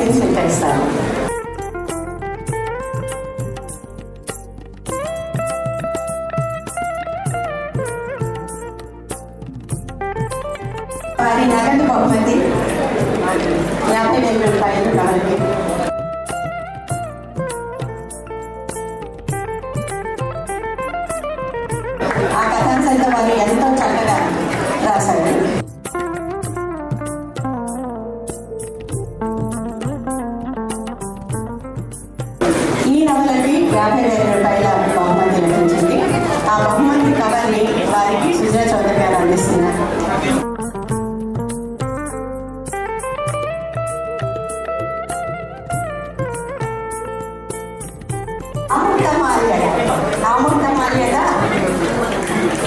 బహుమతిని స్వీకరిస్తారు వారి నగదు బహుమతి యాభై వేల రూపాయలు వారికి ఆ కథాంశంతో వారు ఎంతో చక్కగా రాశారు. అమృత మాల్యద అమృత మాల్యద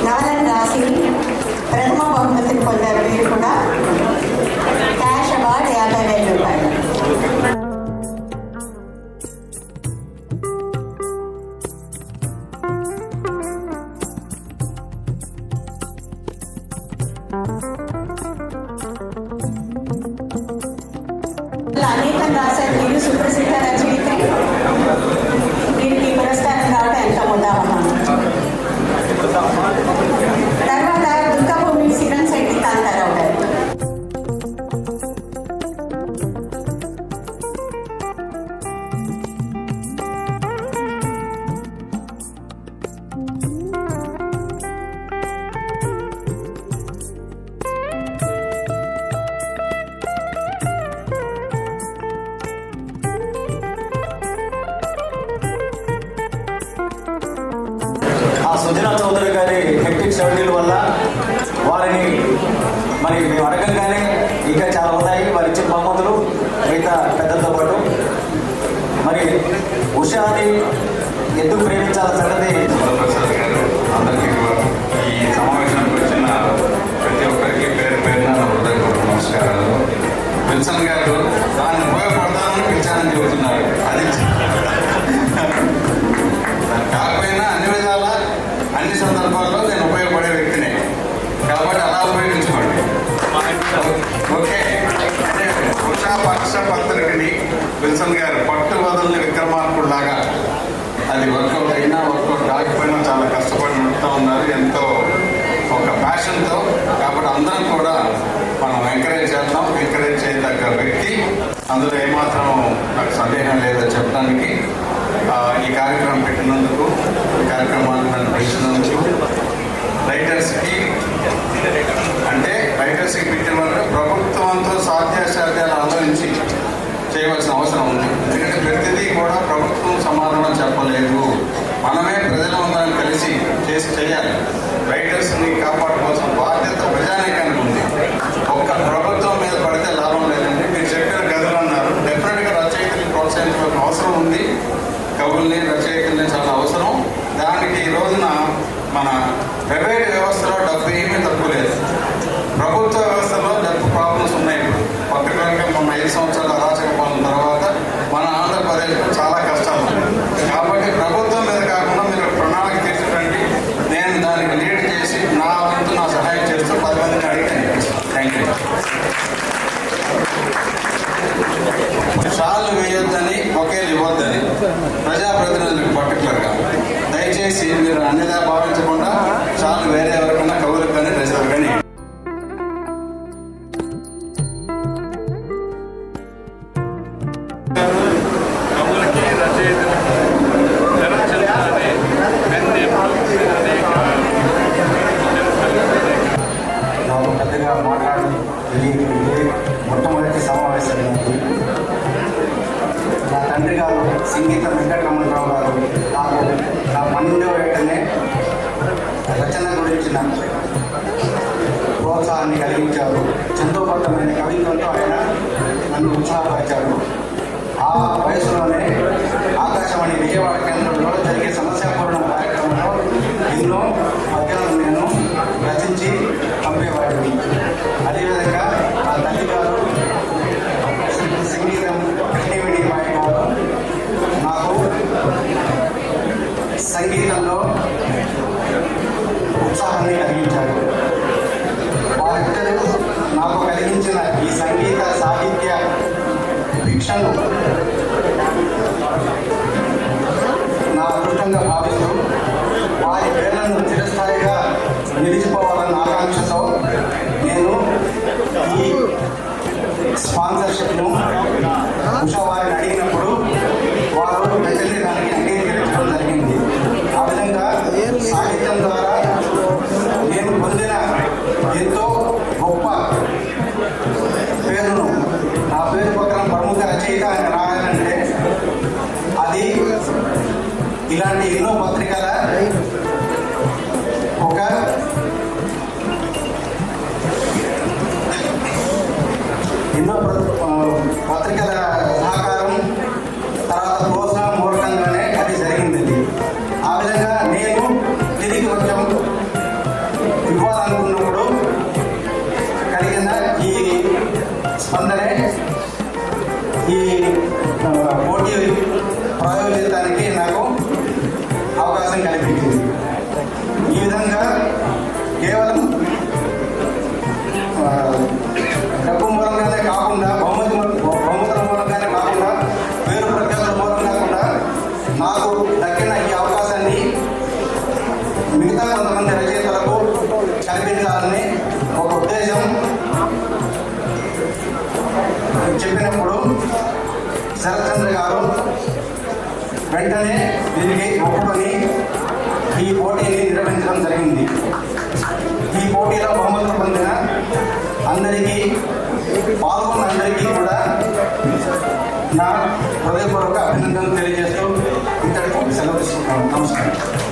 నవలను రాసి ప్రథమ బహుమతిని పొందారు వీరు కూడా క్యాష్ అవార్డ్ యాభై వేల రూపాయలు ఇలా అనేకం రాశారు వీరు సుప్రసిద్ధ రచయిత్రి తర్వాత దుర్గభూమి సిరన్ శెట్టి కాంతారావు గారు ఆ సుజనా చౌదరి గారి హెక్టిక్ షెడ్యూల్ వల్ల వారిని మరి మేము అడగంగానే ఇంకా చాలా ఉన్నాయి. వారి ఇచ్చిన బహుమతులు మిగతా పెద్దలతో పాటు. మరి ఉషాని ఎందుకు ప్రేమించాల సంగతి పట్టు వదలని విక్రమార్కుడు లాగా అది వర్కౌట్ అయినా వర్కౌట్ కాకపోయినా చాలా కష్టపడి నడుపుతూ ఉన్నారు. ఎంతో ఒక ప్యాషన్తో కాబట్టి అందరం కూడా మనం ఎంకరేజ్ చేద్దాం. ఎంకరేజ్ చేయదగ్గ వ్యక్తి. అందులో ఏమాత్రం నాకు సందేహం లేదో చెప్పడానికి. ఈ కార్యక్రమం పెట్టినందుకు ఈ కార్యక్రమాన్ని నన్ను పెంచినందుకు రైటర్స్కి అంటే రైటర్స్కి పెట్టిన వల్ల ప్రభుత్వం సంగీత వెంకటరమణరావు గారు నాకు నా పన్నెండవ ఏటనే రచన గురించిన ప్రోత్సాహాన్ని కలిగించారు. చందోబద్ధమైన కవిత్వంతో ఆయన నన్ను ఉత్సాహపరిచారు. ఆ వయసులోనే ఆకాశవాణి విజయవాడ కేంద్రం శిక్షను నా అదృష్టంగా భావిస్తూ వారి ప్రేరణను చిరస్థాయిగా నిలిచిపోవాలన్న ఆకాంక్షతో నేను ఈ స్పాన్సర్షిప్ను ఉషా వారిని అడిగినప్పుడు వారు వెంటనే దానికి అంగీకరించడం జరిగింది. ఆ విధంగా సాహిత్యం ద్వారా నేను పొందిన ఎంతో ఇలాంటి ఎన్నో పత్రికల ఒక ఎన్నో పత్రికల సహకారం తర్వాత ప్రోత్సాహం మూలకంగానే అది జరిగింది. ఆ విధంగా నేను తిరిగి కొంచెం ఇవ్వాలనుకున్నప్పుడు కలిగిన ఈ స్పందనే ఈ పోటీ ప్రాయోజితానికి నాకు అవకాశం కల్పించింది ఈ విధంగా వెంటనే దీనికి ఒప్పుకొని ఈ పోటీని నిర్వహించడం జరిగింది. ఈ పోటీలో బహుమతులు పొందిన అందరికీ పాల్గొన్న అందరికీ కూడా నా హృదయపూర్వక అభినందనలు తెలియజేస్తూ ఇంతటితో సెలవు తీసుకుంటాను నమస్కారం.